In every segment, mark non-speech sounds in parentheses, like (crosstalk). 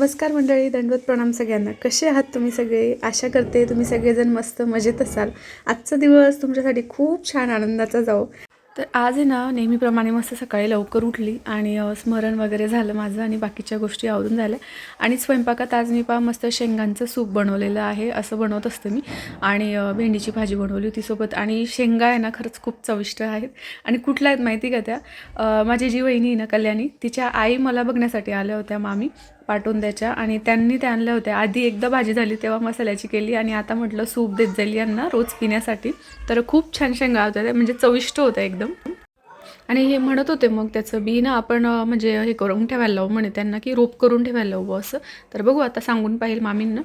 नमस्कार मंडळी दंडवत प्रणाम सगळ्यांना. कसे आहात तुम्ही सगळे? आशा करते तुम्ही सगळेजण मस्त मजेत असाल. आजचा दिवस तुमच्यासाठी खूप छान आनंदाचा जाओ तर आज आहे ना नेहमीप्रमाणे मस्त सकाळी लवकर उठली आणि स्मरण वगैरे झालं माझं आणि बाकीच्या गोष्टी आवरून झाल्या. आणि स्वयंपाकात आज मी पहा मस्त शेंगांचं सूप बनवलेलं आहे असं बनवत असते मी. आणि भेंडीची भाजी बनवली होती सोबत. आणि शेंगा आहे ना खरंच खूप चविष्ट आहेत. आणि कुठल्या आहेत माहिती का त्या? माझी जी वहिनी आहे ना कल्याणी तिच्या आई मला बघण्यासाठी आल्या होत्या मामी. पाठवून द्यायच्या. आणि त्यांनी त्या आणल्या होत्या आधी एकदा भाजी झाली तेव्हा मसाल्याची केली. आणि आता म्हटलं सूप देत जाईल यांना रोज पिण्यासाठी. तर खूप छान शेंगा होत्या. त्या म्हणजे चविष्ट होत्या एकदम. आणि हे म्हणत होते मग त्याचं बी ना आपण म्हणजे हे करून ठेवायला लावू म्हणे त्यांना की रोप करून ठेवायला लावू असं. तर बघू आता सांगून पाहिजे मामींना.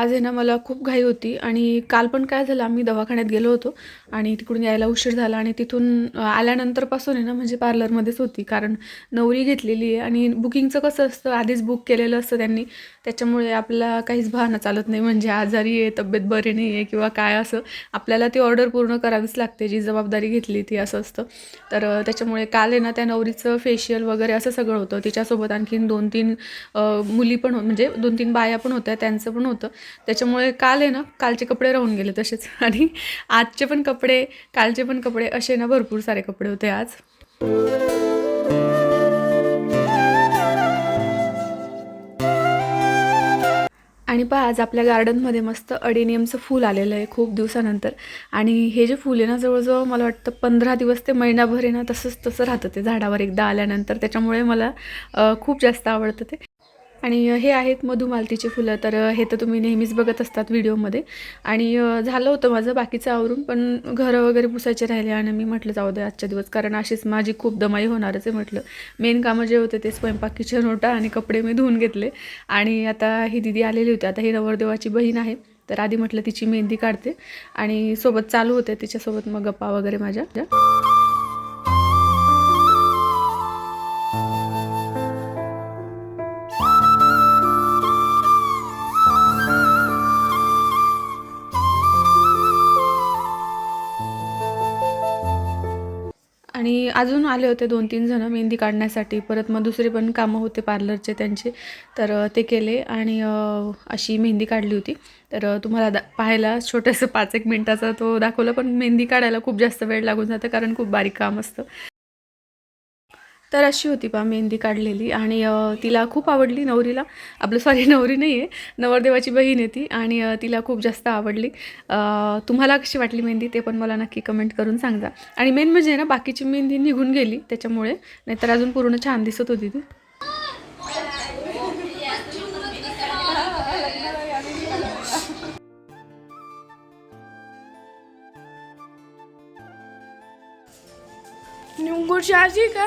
आज आहे ना मला खूप घाई होती आणि काल पण काय झालं आम्ही दवाखान्यात गेलो होतो आणि तिकडून यायला उशीर झाला आणि तिथून आल्यानंतरपासून आहे ना म्हणजे पार्लरमध्येच होती कारण नवरी घेतलेली आहे आणि बुकिंगचं कसं असतं आधीच बुक केलेलं असतं त्यांनी. त्याच्यामुळे आपल्याला काहीच बहाणं चालत नाही म्हणजे आजारी आहे तब्येत बरी नाही आहे किंवा काय असं. आपल्याला ती ऑर्डर पूर्ण करावीच लागते जी जबाबदारी घेतली ती असं असतं. तर त्याच्यामुळे काल आहे ना त्या नवरीचं फेशियल वगैरे असं सगळं होतं. तिच्यासोबत आणखीन दोन तीन मुली पण हो, म्हणजे दोन तीन बाया पण होत्या त्यांचं पण होतं. त्याच्यामुळे काल आहे ना कालचे कपडे राहून गेले तसेच. आणि आजचे पण कपडे कालचे पण कपडे असे ना भरपूर सारे कपडे होते आज. आणि पहा आज आपल्या गार्डनमध्ये मस्त अडेनियमचं फूल आलेलं आहे खूप दिवसानंतर. आणि हे जे फूल आहे ना जवळजवळ मला वाटतं पंधरा दिवस ते महिनाभर आहे ना तसंच तसं राहतं ते झाडावर एकदा आल्यानंतर. त्याच्यामुळे मला खूप जास्त आवडतं ते. आणि हे आहेत मधुमालतीचे फुलं. तर हे तर तुम्ही नेहमीच बघत असतात व्हिडिओमध्ये. आणि झालं होतं माझं बाकीचं आवरून पण घरं वगैरे पुसायचे राहिले आणि मी म्हटलं जाऊ दे आजच्या दिवस. कारण अशीच माझी खूप दमाई होणारच आहे म्हटलं. मेन कामं जे होते ते स्वयंपाक किचन होता आणि कपडे मी धुवून घेतले. आणि आता ही दिदी आलेली होती. आता ही नवरदेवाची बहीण आहे. तर आधी म्हटलं तिची मेहंदी काढते आणि सोबत चालू होते. तिच्यासोबत मग गप्पा वगैरे माझ्या. अजून आले होते दोन तीन जणं मेहंदी काढण्यासाठी. परत मग दुसरे पण कामं होते पार्लरचे त्यांचे. तर ते केले आणि अशी मेहंदी काढली होती. तर तुम्हाला दा पाहायला छोटंसं पाच एक मिनटाचा तो दाखवला पण मेहंदी काढायला खूप जास्त वेळ लागून जातं कारण खूप बारीक काम असतं. तर अशी होती पा मेहंदी काढलेली. आणि तिला खूप आवडली नवरीला. आपलं सॉरी नवरी नाही आहे नवरदेवाची बहीण आहे ती. आणि तिला खूप जास्त आवडली. तुम्हाला कशी वाटली मेहंदी ते पण मला नक्की कमेंट करून सांगा. आणि मेन म्हणजे ना बाकीची मेहंदी निघून गेली त्याच्यामुळे. नाहीतर अजून पूर्ण छान दिसत होती ती. आजी का?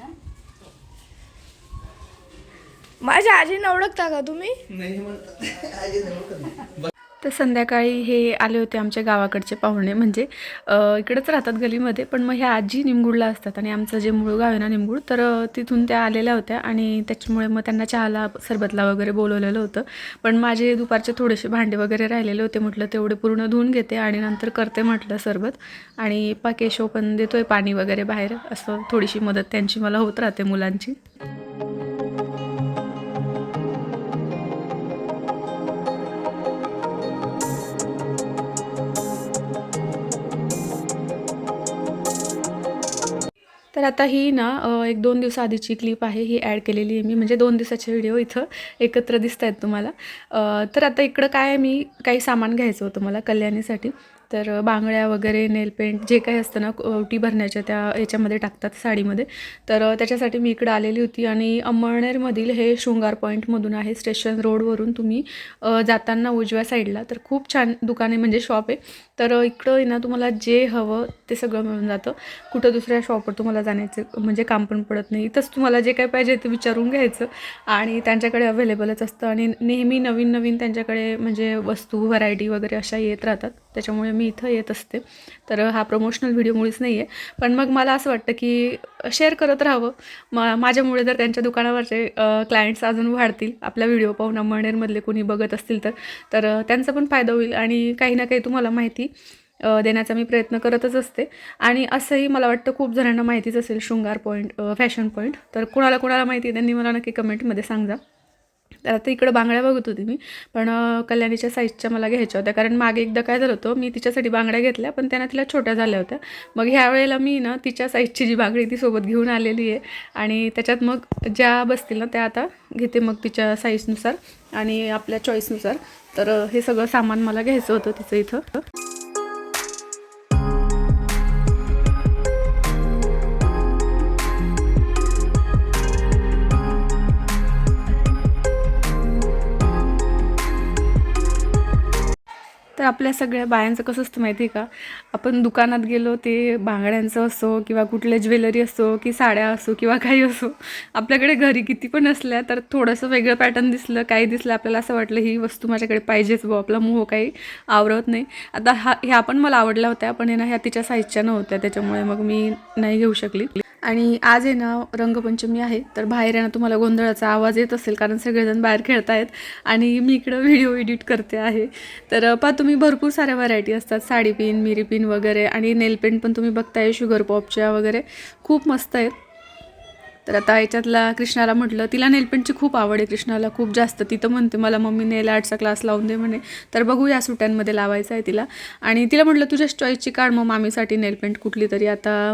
माझ्या आजीने ओळखता का तुम्ही? नाही तर संध्याकाळी हे आले होते आमच्या गावाकडचे पाहुणे म्हणजे इकडंच राहतात गलीमध्ये पण मग ह्या आजी निमगुडला असतात आणि आमचं जे मूळ गाव आहे ना निमगुड तर तिथून त्या आलेल्या होत्या आणि त्याच्यामुळे मग त्यांना चहाला सरबतला वगैरे बोलवलेलं होतं. पण माझे दुपारचे थोडेसे भांडे वगैरे राहिलेले होते म्हटलं तेवढे पूर्ण धुवून घेते आणि नंतर करते म्हटलं सरबत. आणि पा केशव पण देतोय पाणी वगैरे बाहेर असं थोडीशी मदत त्यांची मला होत राहते मुलांची. तर आता ही ना एक दोन दिवसाआधीची क्लिप आहे ही ॲड केलेली आहे मी. म्हणजे दोन दिवसाचे व्हिडिओ इथं एकत्र दिसत आहेत तुम्हाला. तर आता इकडं काय मी काही सामान घ्यायचं होतं मला कल्याणीसाठी. तर बांगड्या वगैरे नेल पेंट जे काही असतं ना ओटी भरण्याच्या त्या याच्यामध्ये टाकतात साडीमध्ये. तर त्याच्यासाठी मी इकडं आलेली होती आणि अंमळनेरमधील हे शृंगार पॉईंटमधून आहे स्टेशन रोडवरून तुम्ही जाताना उजव्या साईडला तर खूप छान दुकाने म्हणजे शॉप आहे. तर इकडं ना तुम्हाला जे हवं ते सगळं मिळून जातं. कुठं दुसऱ्या शॉपवर तुम्हाला जाण्याचं म्हणजे काम पण पडत नाही. इथंच तुम्हाला जे काही पाहिजे ते विचारून घ्यायचं. आणि त्यांच्याकडे अवेलेबलच असतं. आणि नेहमी नवीन नवीन त्यांच्याकडे म्हणजे वस्तू व्हरायटी वगैरे अशा येत राहतात. त्याच्यामुळे मी इथं येत असते. तर हा प्रमोशनल व्हिडिओ मुळीच नाही आहे पण मग मला असं वाटतं की शेअर करत राहावं. मा माझ्यामुळे जर त्यांच्या दुकानावरचे क्लायंट्स अजून वाढतील आपला व्हिडिओ पाहून मणेरमधले कोणी बघत असतील तर तर त्यांचा पण फायदा होईल. आणि काही ना काही तुम्हाला माहिती देण्याचा मी प्रयत्न करतच असते. आणि असंही मला वाटतं खूप जणांना माहितीच असेल शृंगार पॉईंट फॅशन पॉईंट तर कुणाला कुणाला माहिती आहे त्यांनी मला नक्की कमेंटमध्ये सांगा. तर आता इकडं बांगड्या बघत होती मी पण कल्याणीच्या साईजच्या मला घ्यायच्या होत्या. कारण मागे एकदा काय झालं होतं मी तिच्यासाठी बांगड्या घेतल्या पण त्यांना तिला छोट्या झाल्या होत्या. मग ह्या वेळेला मी ना तिच्या साईजची जी बांगडी ती सोबत घेऊन आलेली आहे. आणि त्याच्यात मग ज्या बसतील ना त्या आता घेते मग तिच्या साईजनुसार आणि आपल्या चॉईसनुसार तर हे सगळं सामान मला घ्यायचं होतं तिचं इथं. तर आपल्या सगळ्या बायांचं कसं असतं माहिती आहे का? आपण दुकानात गेलो ते बांगड्यांचं असो किंवा कुठले ज्वेलरी असो की साड्या असो किंवा काही असो आपल्याकडे घरी किती पण असल्या तर थोडंसं वेगळं पॅटर्न दिसलं काही दिसलं आपल्याला असं वाटलं ही वस्तू माझ्याकडे पाहिजेच बो आपला मोह काही आवरत नाही. आता हा ह्या पण मला आवडल्या होत्या पण ना ह्या तिच्या साईजच्या नव्हत्या त्याच्यामुळे मग मी नाही घेऊ शकली. आणि आज आहे ना रंगपंचमी आहे तर बाहेर आहे ना तुम्हाला गोंधळाचा आवाज येत असेल कारण सगळेजण बाहेर खेळतायत आणि मी इकडं व्हिडिओ एडिट करते आहे. तर पहा तुम्ही भरपूर साऱ्या व्हरायटी असतात साडी पिन मिरी पिन वगैरे आणि नेल पेंट पण तुम्ही बघताय शुगर पॉपच्या वगैरे. खूप मस्त आहेत. तर आता याच्यातला कृष्णाला म्हटलं तिला नेलपेंटची खूप आवड आहे कृष्णाला खूप जास्त. ती तर म्हणते मला मम्मी नेल आर्टचा क्लास लावून दे म्हणे. तर बघू या सुट्ट्यांमध्ये लावायचं आहे तिला. आणि तिला म्हटलं तुझ्या चॉईसची काढ मग मामीसाठी नेलपेंट कुठली तरी. आता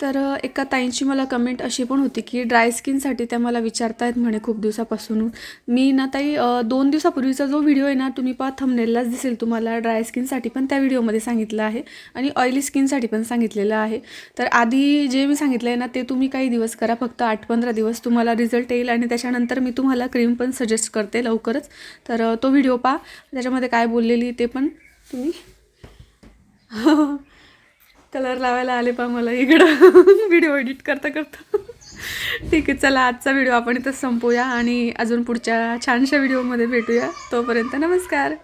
तर एका ताईंची मला कमेंट अशी पण होती की ड्राय स्किनसाठी त्या मला विचारतायत म्हणे खूप दिवसापासून. मी ना ताई दोन दिवसापूर्वीचा जो व्हिडिओ आहे ना तुम्ही पहा थंबनेललाच दिसेल तुम्हाला. ड्राय स्किनसाठी पण त्या व्हिडिओमध्ये सांगितलं आहे आणि ऑइली स्किनसाठी पण सांगितलेलं आहे. तर आधी जे मी सांगितलं आहे ना ते तुम्ही काही दिवस करा. फक्त आठ पंधरा दिवस तुम्हाला रिझल्ट येईल आणि त्याच्यानंतर मी तुम्हाला क्रीम पण सजेस्ट करते लवकरच. तर तो व्हिडिओ पहा. त्याच्यामध्ये काय बोललेली ते पण तुम्ही (laughs) कलर लावायला आले पा मला इकडं. (laughs) व्हिडिओ एडिट करता करता. ठीक आहे चला आजचा व्हिडिओ आपण इथं संपूया आणि अजून पुढच्या छानशा व्हिडिओमध्ये भेटूया. तोपर्यंत नमस्कार.